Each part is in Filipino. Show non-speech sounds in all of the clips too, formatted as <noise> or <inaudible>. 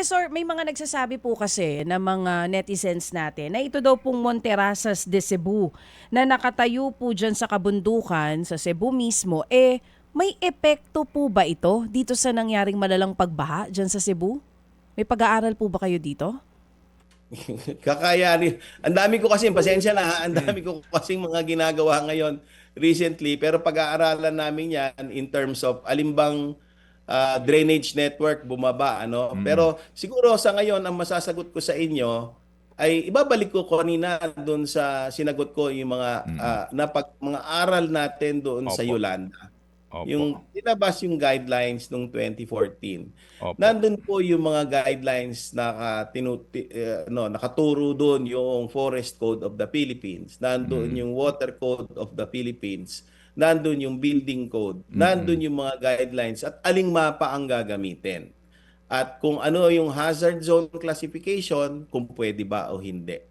Professor, may mga nagsasabi po kasi na mga netizens natin na ito daw pong Monterasas de Cebu na nakatayo po dyan sa kabundukan sa Cebu mismo, eh may epekto po ba ito dito sa nangyaring malalang pagbaha dyan sa Cebu? May pag-aaral po ba kayo dito? <laughs> Kakayanin. Ang dami ko kasi, pasensya na, ang dami ko kasi mga ginagawa ngayon recently, pero pag-aaralan namin yan in terms of alimbang ah, drainage network bumaba. Ano? Pero siguro sa ngayon, ang masasagot ko sa inyo, ay ibabalik ko kanina doon sa sinagot ko yung mga ah, napag, mga aral natin doon sa Opo. Yolanda. Opo. Yung tinabas yung guidelines noong 2014. Opo. Nandun po yung mga guidelines na tinuti, eh, no, nakaturo doon yung Forest Code of the Philippines, nandun yung Water Code of the Philippines, nandun yung Building Code, nandun yung mga guidelines at aling mapa ang gagamitin. At kung ano yung hazard zone classification, kung pwede ba o hindi.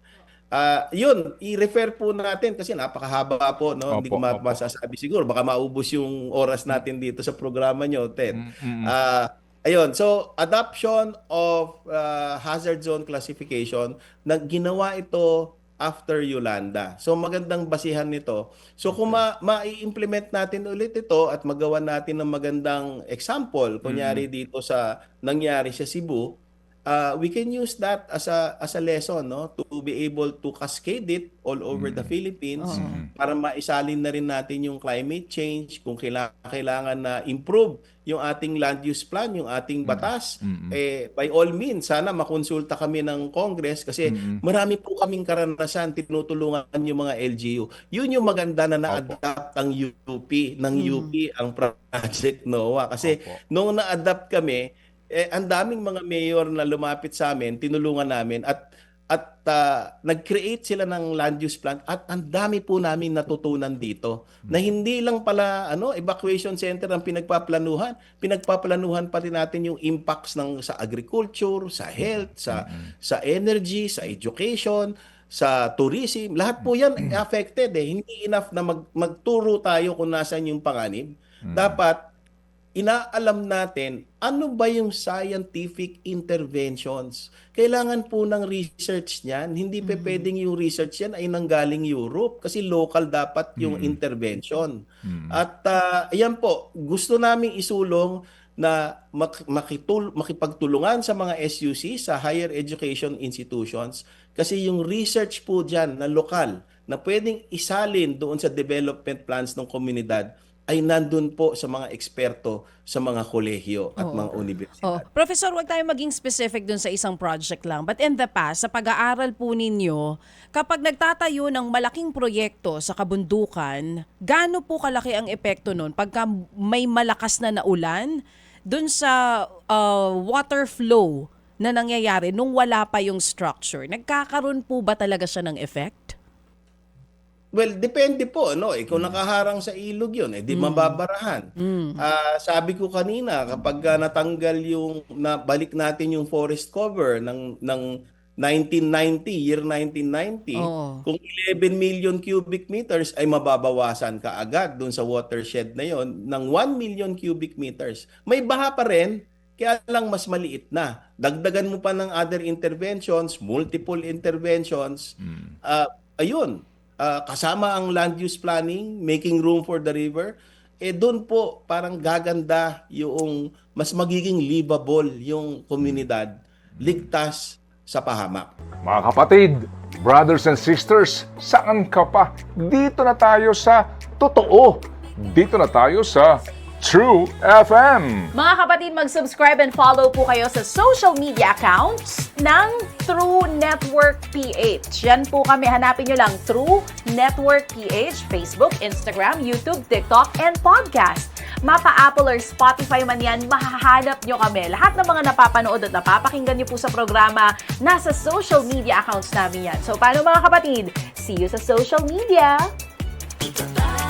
Ah, yun, i-refer po natin kasi napakahaba po, no? Hindi ko Opo, ma- opo. masasabi siguro baka maubos yung oras natin dito sa programa nyo, Ted. Mm-mm. Ah, ayun, so adoption of ah, hazard zone classification, na ginawa ito after Yolanda. So magandang basihan nito. So kung ma- ma-implement natin ulit ito at magawa natin ng magandang example, kunyari dito sa nangyari sa Cebu, uh, we can use that as a as a lesson no? To be able to cascade it all over the Philippines para maisalin na rin natin yung climate change kung kailangan, kailangan na improve yung ating land use plan, yung ating batas, eh by all means sana makonsulta kami ng Congress kasi marami po kaming karanasan tinutulungan yung mga LGU. Yun yung maganda na na-adapt ang UP ng UP ang project NOAA kasi Opo. nung na-adapt kami eh, ang daming mga mayor na lumapit sa amin, tinulungan namin at at ah, nag-create sila ng land use plan at ang dami po namin natutunan dito na hindi lang pala ano evacuation center ang pinagpaplanuhan. Pinagpaplanuhan pa rin natin yung impacts ng sa agriculture sa health sa sa energy sa education sa tourism. Lahat po yan affected eh. Hindi enough na mag, magturo tayo kung nasan yung panganib. Dapat inaalam natin ano ba yung scientific interventions. Kailangan po ng research niyan. Hindi pa pwedeng yung research yan ay nanggaling Europe kasi local dapat yung intervention. At ah, ayan po, gusto naming isulong na mak- makitul- makipagtulungan sa mga SUC, sa higher education institutions, kasi yung research po dyan na lokal, na pwedeng isalin doon sa development plans ng komunidad, ay nandun po sa mga eksperto sa mga kolehiyo at Oo. mga Oh, universidad. Professor, wag tayo maging specific dun sa isang project lang. But in the past, sa pag-aaral po ninyo, kapag nagtatayo ng malaking proyekto sa kabundukan, gaano po kalaki ang epekto nun pagka may malakas na naulan dun sa uh, water flow na nangyayari nung wala pa yung structure? Nagkakaroon po ba talaga siya ng effect? Well, depende po, no? Eh, kung nakaharang sa ilog 'yun, eh di mababarahan. Ah, sabi ko kanina, kapag ah, natanggal yung nabalik natin yung forest cover ng ng 1990, year 1990, Oo. kung 11 million cubic meters ay mababawasan ka agad doon sa watershed na 'yon ng 1 million cubic meters. May baha pa rin, kaya lang mas maliit na. Dagdagan mo pa ng other interventions, multiple interventions. Ah, ayun, ah, kasama ang land use planning, making room for the river, eh doon po parang gaganda yung mas magiging livable yung komunidad, ligtas sa pahamak. Mga kapatid, brothers and sisters, saan ka pa? Dito na tayo sa totoo. Dito na tayo sa True FM. Mga kapatid, mag-subscribe and follow po kayo sa social media accounts ng True Network PH. Yan po kami. Hanapin nyo lang True Network PH, Facebook, Instagram, YouTube, TikTok, and podcast. Mapa Apple or Spotify man yan, mahahanap nyo kami. Lahat ng mga napapanood at napapakinggan nyo po sa programa, nasa social media accounts namin yan. So, paano mga kapatid? See you sa social media! Tayo